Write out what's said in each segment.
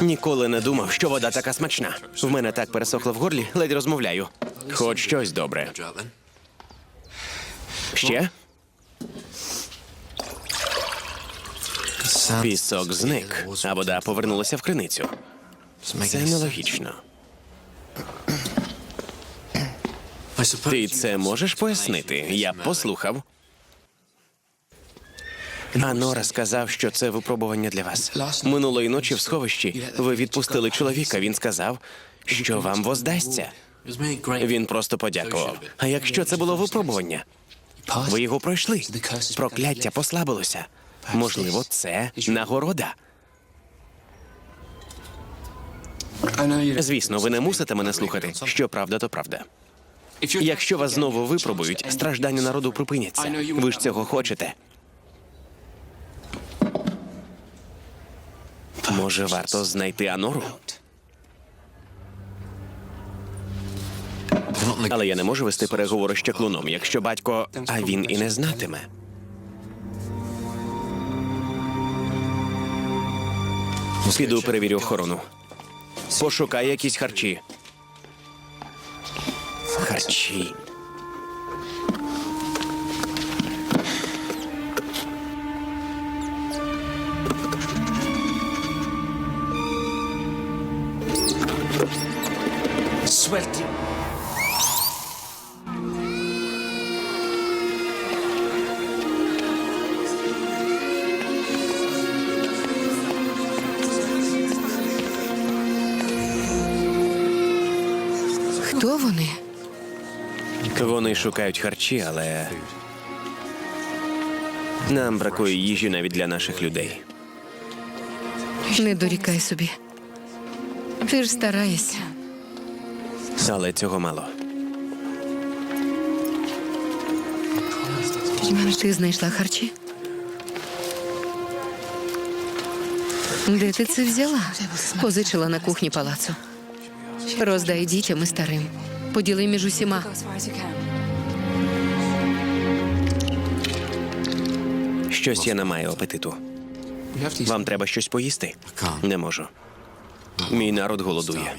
Ніколи не думав, що вода така смачна. В мене так пересохло в горлі, ледь розмовляю. Хоч щось добре. Ще? Пісок зник, а вода повернулася в криницю. Це нелогічно. Ти це можеш пояснити? Я послухав. А Нора сказав, що це випробування для вас. Минулої ночі в сховищі ви відпустили чоловіка. Він сказав, що вам воздасться. Він просто подякував. А якщо це було випробування, ви його пройшли. Прокляття послабилося. Можливо, це нагорода. Звісно, ви не мусите мене слухати. Що правда, то правда. Якщо вас знову випробують, страждання народу припиняться. Ви ж цього хочете. Може, варто знайти Анору? Але я не можу вести переговори з чаклуном, якщо батько, а він і не знатиме. Піду перевірю охорону. Пошукай якісь харчі. Харчі. Хто вони? Вони шукають харчі, але нам бракує їжі навіть для наших людей. Не дорікай собі. Ти ж стараєшся. Але цього мало. Ти знайшла харчі? Де ти це взяла? Позичила на кухні палацу. Роздай дітям і старим. Поділи між усіма. Щось я не маю апетиту. Вам треба щось поїсти? Не можу. Мій народ голодує.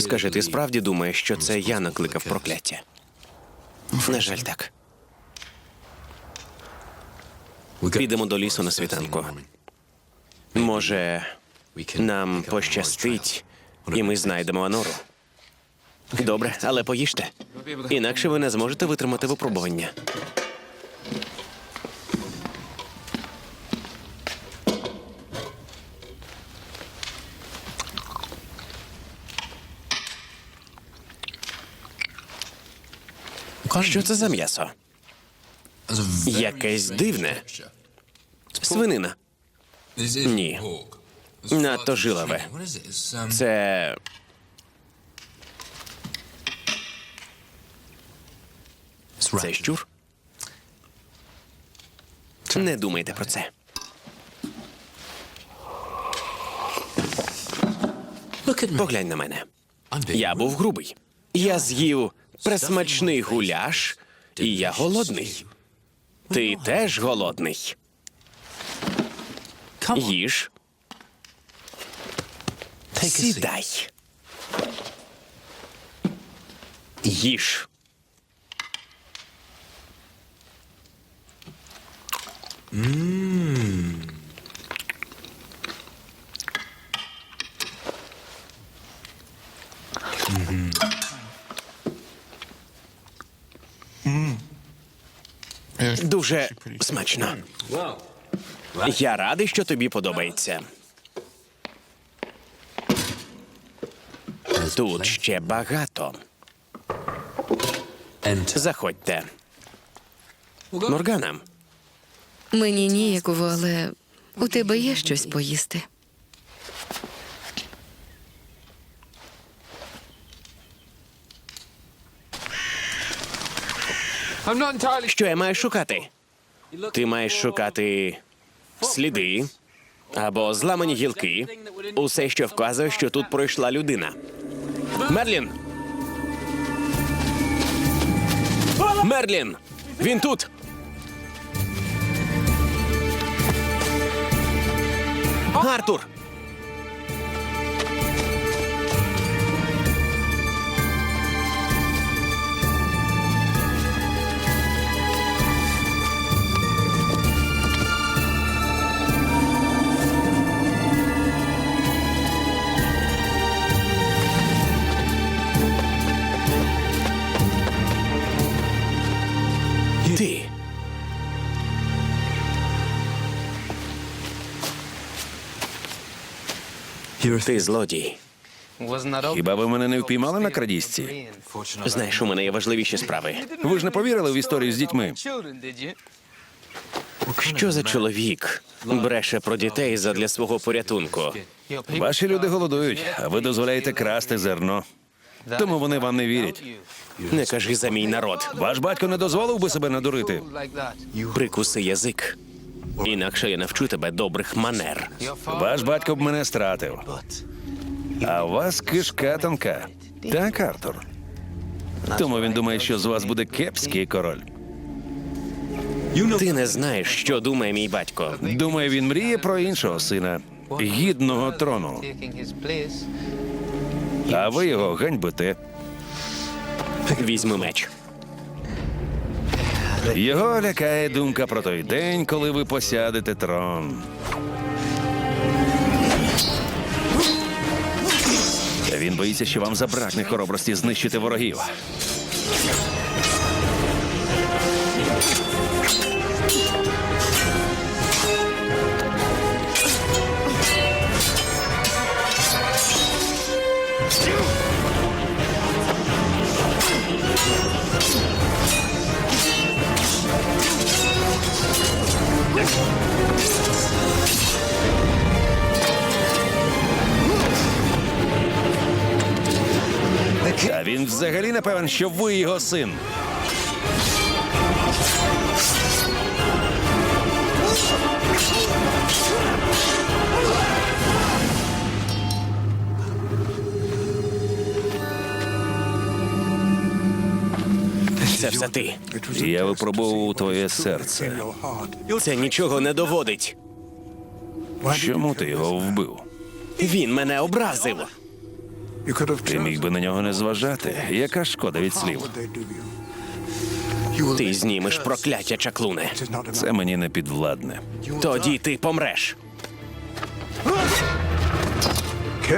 Скажи, ти справді думаєш, що це я накликав прокляття? На жаль, так. Підемо до лісу на світанку. Може, нам пощастить, і ми знайдемо Анору. Добре, але поїжте. Інакше ви не зможете витримати випробування. Що це за м'ясо? Якесь дивне. Свинина. Ні. Надто жилове. Це. Це щур? Не думайте про це. Поглянь на мене. Я був грубий. Я з'їв пресмачний гуляш, і я голодний. Ти теж голодний. Їж. Сідай. Їж. Дуже смачно. Я радий, що тобі подобається. Тут ще багато. Заходьте. Моргана, Мені ніяково, але у тебе є щось поїсти. Що я маю шукати? Ти маєш шукати сліди або зламані гілки. Усе, що вказує, що тут пройшла людина. Мерлін. Мерлін. Він тут. Артур. Ти злодій. Хіба ви мене не впіймали на крадіжці? Знаєш, у мене є важливіші справи. Ви ж не повірили в історію з дітьми. Що за чоловік бреше про дітей задля свого порятунку? Ваші люди голодують, а ви дозволяєте красти зерно. Тому вони вам не вірять. Не кажи за мій народ. Ваш батько не дозволив би себе надурити. Прикуси язик. Інакше я навчу тебе добрих манер. Ваш батько б мене стратив. А у вас кишка тонка. Так, Артур. Тому він думає, що з вас буде кепський король. Ти не знаєш, що думає мій батько. Думаю, він мріє про іншого сина, гідного трону. А ви його ганьбите. Візьми меч. Його лякає думка про той день, коли ви посядете трон. Він боїться, що вам забракне хоробрості знищити ворогів. Він взагалі не певен, що ви його син. Це все ти. Я випробовував твоє серце. Це нічого не доводить. Чому ти його вбив? Він мене образив. Ти міг би на нього не зважати. Яка шкода від слів? Ти знімеш прокляття чаклуне. Це мені не підвладне. Тоді ти помреш.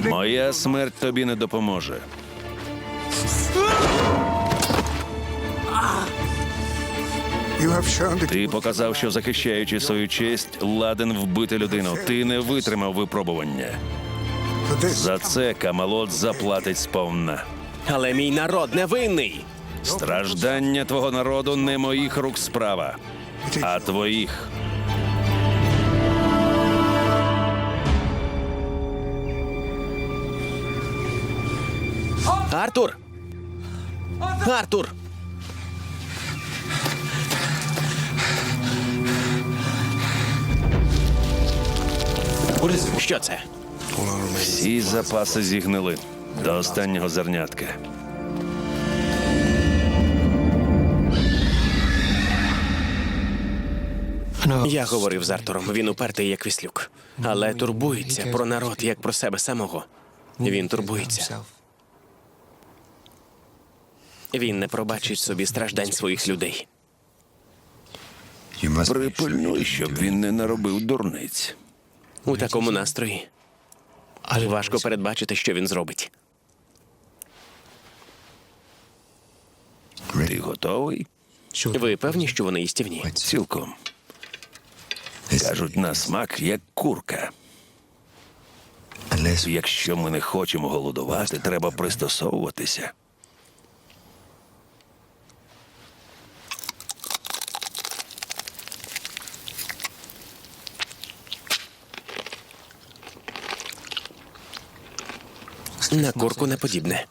Моя смерть тобі не допоможе. Ти показав, що захищаючи свою честь, ладен вбити людину. Ти не витримав випробування. За це Камелот заплатить сповна. Але мій народ не винний. Страждання твого народу не моїх рук справа, а твоїх. Артур! Артур! Що це? Всі запаси зігнили до останнього зернятка. Я говорив з Артуром. Він упертий як віслюк. Але турбується про народ як про себе самого. Він турбується. Він не пробачить собі страждань своїх людей. Припильнуй, щоб він не наробив дурниць. У такому настрої важко передбачити, що він зробить. Ти готовий? Ви певні, що вони їстівні? Цілком. Кажуть, на смак як курка. Якщо ми не хочемо голодувати, треба пристосовуватися. На курку не подібне.